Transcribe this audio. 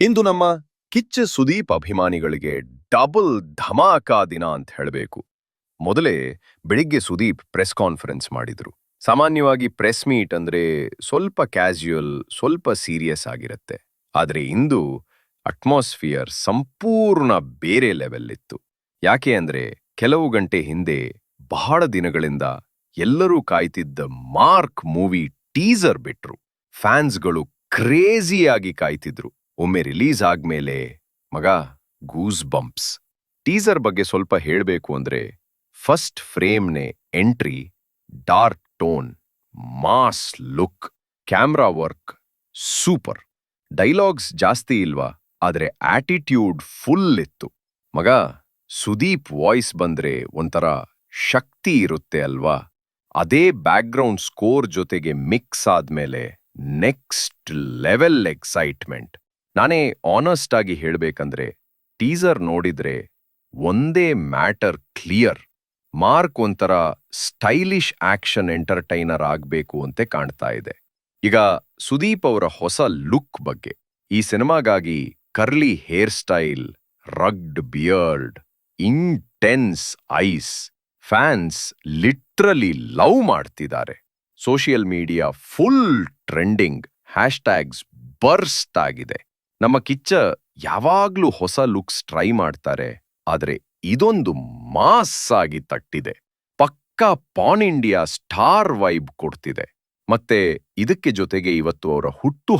ಇಂದು ನಮ್ಮ ಕಿಚ್ಚ ಸುದೀಪ್ ಅಭಿಮಾನಿಗಳಿಗೆ ಡಬಲ್ ಧಮಾಕಾ ದಿನ ಅಂತ ಹೇಳಬೇಕು. ಮೊದಲೇ ಬೆಳಿಗ್ಗೆ ಸುದೀಪ್ ಪ್ರೆಸ್ ಕಾನ್ಫರೆನ್ಸ್ ಮಾಡಿದ್ರು. ಸಾಮಾನ್ಯವಾಗಿ ಪ್ರೆಸ್ ಮೀಟ್ ಅಂದ್ರೆ ಸ್ವಲ್ಪ ಕ್ಯಾಶುಯಲ್, ಸ್ವಲ್ಪ ಸೀರಿಯಸ್ ಆಗಿರುತ್ತೆ. ಆದ್ರೆ ಇಂದು ಅಟ್ಮಾಸ್ಫಿಯರ್ ಸಂಪೂರ್ಣ ಬೇರೆ ಲೆವೆಲ್ ಇತ್ತು. ಯಾಕೆ ಅಂದ್ರೆ ಕೆಲವು ಗಂಟೆ ಹಿಂದೆ ಬಹಳ ದಿನಗಳಿಂದ ಎಲ್ಲರೂ ಕಾಯ್ತಿದ್ದ ಮಾರ್ಕ್ ಮೂವಿ ಟೀಸರ್ ಬಿಟ್ರು. ಫ್ಯಾನ್ಸ್ಗಳು ಕ್ರೇಜಿಯಾಗಿ ಕಾಯ್ತಿದ್ರು. ಒಮ್ಮೆ ರಿಲೀಸ್ ಆದ್ಮೇಲೆ ಮಗ ಗೂಸ್ ಬಂಪ್ಸ್. ಟೀಸರ್ ಬಗ್ಗೆ ಸ್ವಲ್ಪ ಹೇಳಬೇಕು ಅಂದ್ರೆ first ಫ್ರೇಮ್ನೆ entry, dark tone, mass look, camera work super. Dialogues ಜಾಸ್ತಿ ಇಲ್ವಾ, ಆದ್ರೆ ಆಟಿಟ್ಯೂಡ್ ಫುಲ್ ಇತ್ತು. ಮಗ ಸುದೀಪ್ ವಾಯ್ಸ್ ಬಂದ್ರೆ ಒಂಥರ ಶಕ್ತಿ ಇರುತ್ತೆ ಅಲ್ವಾ? ಅದೇ ಬ್ಯಾಕ್ಗ್ರೌಂಡ್ ಸ್ಕೋರ್ ಜೊತೆಗೆ ಮಿಕ್ಸ್ ಆದ್ಮೇಲೆ ನೆಕ್ಸ್ಟ್ ಲೆವೆಲ್ ಎಕ್ಸೈಟ್ಮೆಂಟ್. ನಾನೇ ಆನೆಸ್ಟ್ ಆಗಿ ಹೇಳಬೇಕಂದ್ರೆ ಟೀಸರ್ ನೋಡಿದ್ರೆ ಒಂದೇ ಮ್ಯಾಟರ್ ಕ್ಲಿಯರ್ ಮಾರ್ಕ್ ಒಂಥರ ಸ್ಟೈಲಿಶ್ ಆಕ್ಷನ್ ಎಂಟರ್ಟೈನರ್ ಆಗಬೇಕು ಅಂತೆ ಕಾಣ್ತಾ ಇದೆ. ಈಗ ಸುದೀಪ್ ಅವರ ಹೊಸ ಲುಕ್ ಬಗ್ಗೆ. ಈ ಸಿನಿಮಾಗಾಗಿ curly hair style rugged beard intense eyes fans literally love ಮಾಡ್ತಿದ್ದಾರೆ. Social media full trending hashtags burst ಆಗಿದೆ. ನಮ್ಮ ಕಿಚ್ಚ ಯಾವಾಗ್ಲೂ ಹೊಸ ಲುಕ್ಸ್ ಟ್ರೈ ಮಾಡ್ತಾರೆ, ಆದ್ರೆ ಇದೊಂದು ಮಾಸ್ ಆಗಿ ತಟ್ಟಿದೆ. ಪಕ್ಕಾ ಪಾನ್ ಇಂಡಿಯಾ ಸ್ಟಾರ್ ವೈಬ್ ಕೊಡ್ತಿದೆ. ಮತ್ತೆ ಇದಕ್ಕೆ ಜೊತೆಗೆ ಇವತ್ತು ಅವರ ಹುಟ್ಟು